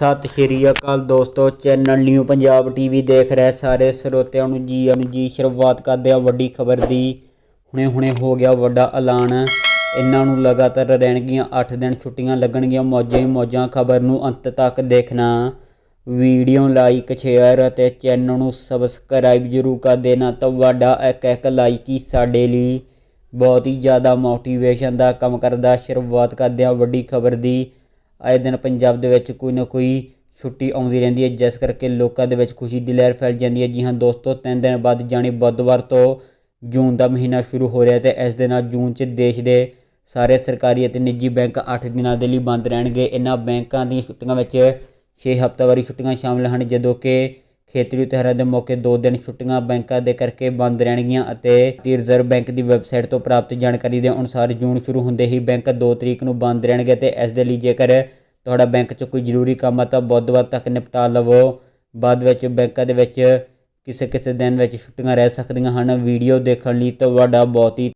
ਸਤਿ ਸ਼੍ਰੀ ਅਕਾਲ ਦੋਸਤੋ channel new Punjab TV ਦੇਖ ਰਹੇ ਸਾਰੇ ਸਰੋਤਿਆਂ ਨੂੰ ਜੀ ਆਇਆਂ ਨੂੰ ਜੀ, ਸ਼ੁਰੂਆਤ ਕਰਦੇ ਹਾਂ ਵੱਡੀ ਖਬਰ ਦੀ। ਹੁਣੇ ਹੁਣੇ ਹੋ ਗਿਆ ਵੱਡਾ ਐਲਾਨ। ਇਹਨਾਂ ਨੂੰ ਲਗਾਤਾਰ ਰਹਿਣਗੀਆਂ 8 ਦਿਨ ਛੁੱਟੀਆਂ ਲੱਗਣਗੀਆਂ। ਮੌਜਾਂ ਹੀ ਮੌਜਾਂ ਖਬਰ ਨੂੰ ਅੰਤ ਤੱਕ ਦੇਖਣਾ। ਵੀਡੀਓ ਲਾਈਕ ਸ਼ੇਅਰ ਅਤੇ ਚੈਨਲ ਨੂੰ ਸਬਸਕ੍ਰਾਈਬ ਜ਼ਰੂਰ ਕਰ ਦੇਣਾ। ਤੁਹਾਡਾ ਇੱਕ ਇੱਕ ਲਾਈਕ ਹੀ ਸਾਡੇ ਲਈ ਬਹੁਤ ਹੀ ਜ਼ਿਆਦਾ ਮੋਟੀਵੇਸ਼ਨ ਦਾ ਕੰਮ ਕਰਦਾ। ਸ਼ੁਰੂਆਤ ਕਰਦੇ ਹਾਂ ਵੱਡੀ ਖਬਰ ਦੀ। ਆਏ ਦਿਨ ਪੰਜਾਬ ਦੇ ਵਿੱਚ ਕੋਈ ਨਾ ਕੋਈ ਛੁੱਟੀ ਆਉਂਦੀ ਰਹਿੰਦੀ ਹੈ, ਜਿਸ ਕਰਕੇ ਲੋਕਾਂ ਦੇ ਵਿੱਚ ਖੁਸ਼ੀ ਦੀ ਲਹਿਰ ਫੈਲ ਜਾਂਦੀ ਹੈ। ਜੀ ਹਾਂ ਦੋਸਤੋ, ਤਿੰਨ ਦਿਨ ਬਾਅਦ ਜਾਣੀ ਬੁੱਧਵਾਰ ਤੋਂ ਜੂਨ ਦਾ ਮਹੀਨਾ ਸ਼ੁਰੂ ਹੋ ਰਿਹਾ ਤੇ ਇਸ ਦੇ ਨਾਲ ਜੂਨ 'ਚ ਦੇਸ਼ ਦੇ ਸਾਰੇ ਸਰਕਾਰੀ ਅਤੇ ਨਿੱਜੀ ਬੈਂਕ 8 ਦਿਨਾਂ ਦੇ ਲਈ ਬੰਦ ਰਹਿਣਗੇ। ਇਹਨਾਂ ਬੈਂਕਾਂ ਦੀਆਂ ਛੁੱਟੀਆਂ ਵਿੱਚ 6 ਹਫ਼ਤਾਵਾਰੀ ਛੁੱਟੀਆਂ ਸ਼ਾਮਲ ਹਨ, ਜਦੋਂ ਕਿ ਖੇਤਰੀ ਤਿਉਹਾਰਾਂ ਦੇ ਮੌਕੇ 2 ਦਿਨ ਛੁੱਟੀਆਂ ਬੈਂਕਾਂ ਦੇ ਕਰਕੇ ਬੰਦ ਰਹਿਣਗੀਆਂ ਅਤੇ ਰਿਜ਼ਰਵ ਬੈਂਕ ਦੀ ਵੈਬਸਾਈਟ ਤੋਂ ਪ੍ਰਾਪਤ ਜਾਣਕਾਰੀ ਦੇ ਅਨੁਸਾਰ ਜੂਨ ਸ਼ੁਰੂ ਹੁੰਦੇ ਹੀ ਬੈਂਕ 2 ਤਰੀਕ ਨੂੰ ਬੰਦ ਰਹਿਣਗੇ ਤੇ ਇਸ ਦੇ ਲਈ ਜੇਕਰ ਤੁਹਾਡਾ ਬੈਂਕ 'ਚ ਕੋਈ ਜ਼ਰੂਰੀ ਕੰਮ ਆ ਤਾਂ ਬੁੱਧਵਾਰ ਤੱਕ ਨਿਪਟਾ ਲਵੋ। ਬਾਅਦ ਵਿੱਚ ਬੈਂਕਾਂ ਦੇ ਵਿੱਚ ਕਿਸੇ ਕਿਸੇ ਦਿਨ ਵਿੱਚ ਛੁੱਟੀਆਂ ਰਹਿ ਸਕਦੀਆਂ ਹਨ। ਵੀਡੀਓ ਦੇਖਣ ਲਈ ਤੁਹਾਡਾ ਬਹੁਤ ਹੀ